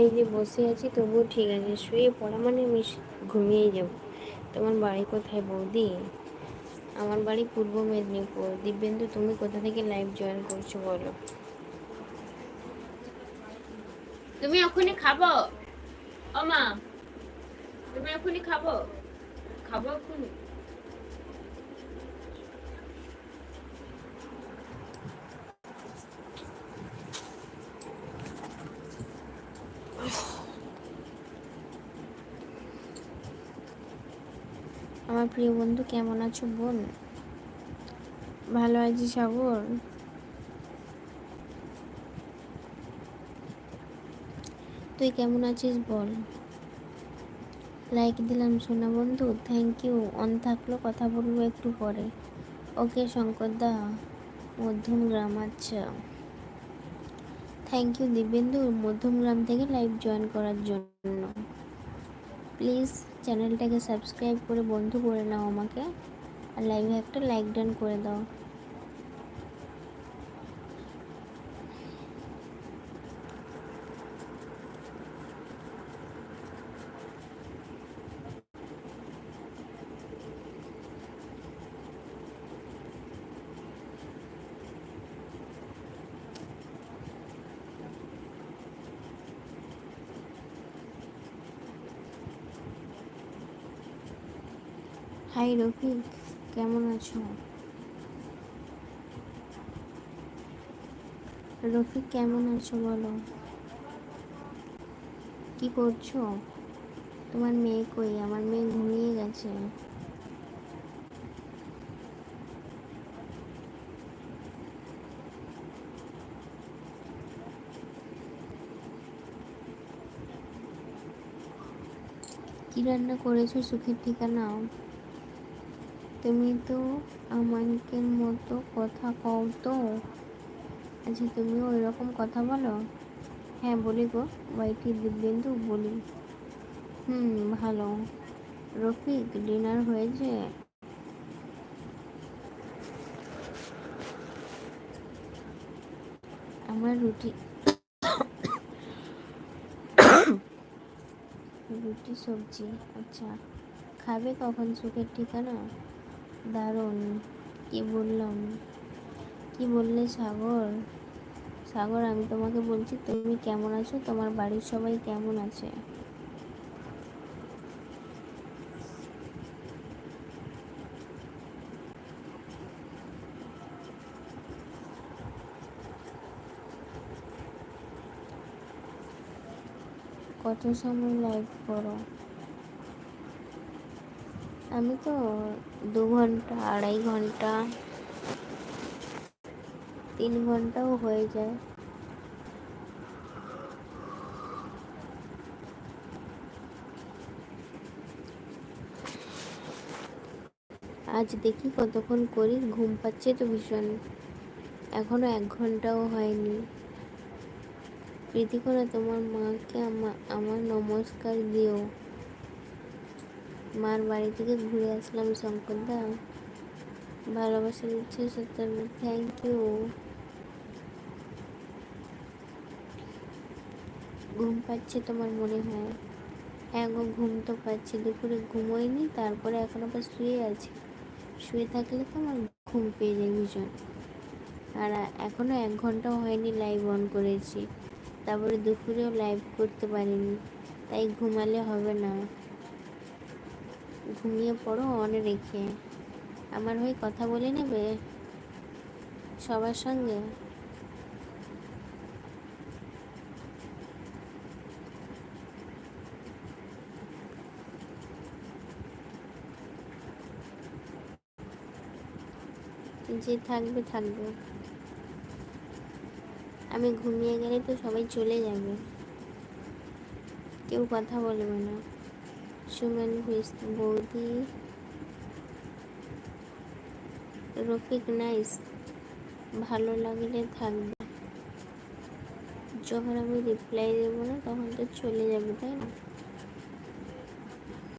এই যে বসে আছি, তবুও ঠিক আছে, শুয়ে পড়া মানে আমি ঘুমিয়েই যাব। তোমার বাড়ি কোথায় বৌদি? আমার বাড়ি পূর্ব মেদিনীপুর। দিব্যেন্দু, তুমি কোথা থেকে লাইভ জয়েন করছ বলো? তুমি ওখানে খাব? ও মা, তুমি এখনই খাব? খাব এখনই আমার প্রিয় বন্ধু, কেমন আছো বোন? ভালো আছি সাগর। তুই কেমন আছিস বল? লাইক দিলাম সোনা বন্ধু থ্যাংক ইউ অন থাকল, কথা বলব একটু পরে। ওকে শঙ্কর দা মধ্যম গ্রাম আচ্ছা। থ্যাংক ইউ দিব্যেন্দু, মধ্যম গ্রাম থেকে লাইভ জয়েন করার জন্য। প্লিজ চ্যানেলটাকে সাবস্ক্রাইব করে বন্ধু করে নাও আমাকে। আর লাইভে একটা লাইক ডান করে দাও। হাই রফিক কেমন আছো? রফিক, কেমন আছো বলো? কি করছ? তোমার মেয়ে কই? আমার মেয়ে ঘুমিয়ে গেছে। কি রান্না করেছ? সুখের ঠিকানা? তুমি তো আমাকে মতো কথা কও তো। আচ্ছা তুমিও ওই রকম কথা বলো? হ্যাঁ বলি গো। ওয়াইটি দিব্যেন্দু, বলি। হুম, ভালো। রফিক, ডিনার হয়েছে? আমার রুটি। রুটি, সবজি। আচ্ছা খাবে কখন? সুখের ঠিকানা? দারুণ। কি বললাম? কি বললে সাগর? সাগর, আমি তোমাকে বলছি, তুমি কেমন আছো? তোমার বাড়ির সবাই কেমন আছে? কত সময় লাইভ করো? আমি তো দু ঘণ্টা, আড়াই ঘণ্টা, তিন ঘন্টাও হয়ে যায়। আজ দেখি কতক্ষণ করি, ঘুম পাচ্ছে তো ভীষণ। এখনও এক ঘন্টাও হয়নি। প্রীতি করে তোমার মাকে আমার নমস্কার দিও। মার বাড়ি থেকে ঘুরে আসলাম শঙ্করদা। ভালোবাসা দিচ্ছে সত্তর থ্যাংক ইউ ঘুম পাচ্ছে তোমার মনে হয়? হ্যাঁ গো, ঘুম তো পাচ্ছি। দুপুরে ঘুমোয়নি, তারপরে এখন আবার শুয়ে আছি। শুয়ে থাকলে তো আমার ঘুম পেয়ে যায় ভীষণ। আর এখনও এক ঘন্টাও হয়নি লাইভ অন করেছি। তারপরে দুপুরেও লাইভ করতে পারিনি। তাই ঘুমালে হবে না। ঘুমিয়ে পড়ো অনে রেখে। আমার হয়ে কথা বলে নেবে সবার সঙ্গে? যে থাকবে থাকবে। আমি ঘুমিয়ে গেলে তো সবাই চলে যাবে। কেউ কথা বলবে না। সুমন বৌদি। রফিক নাইস, ভালো লাগলে থাকবে। যখন আমি রিপ্লাই দেবো না, তখন তো চলে যাবে, তাই না?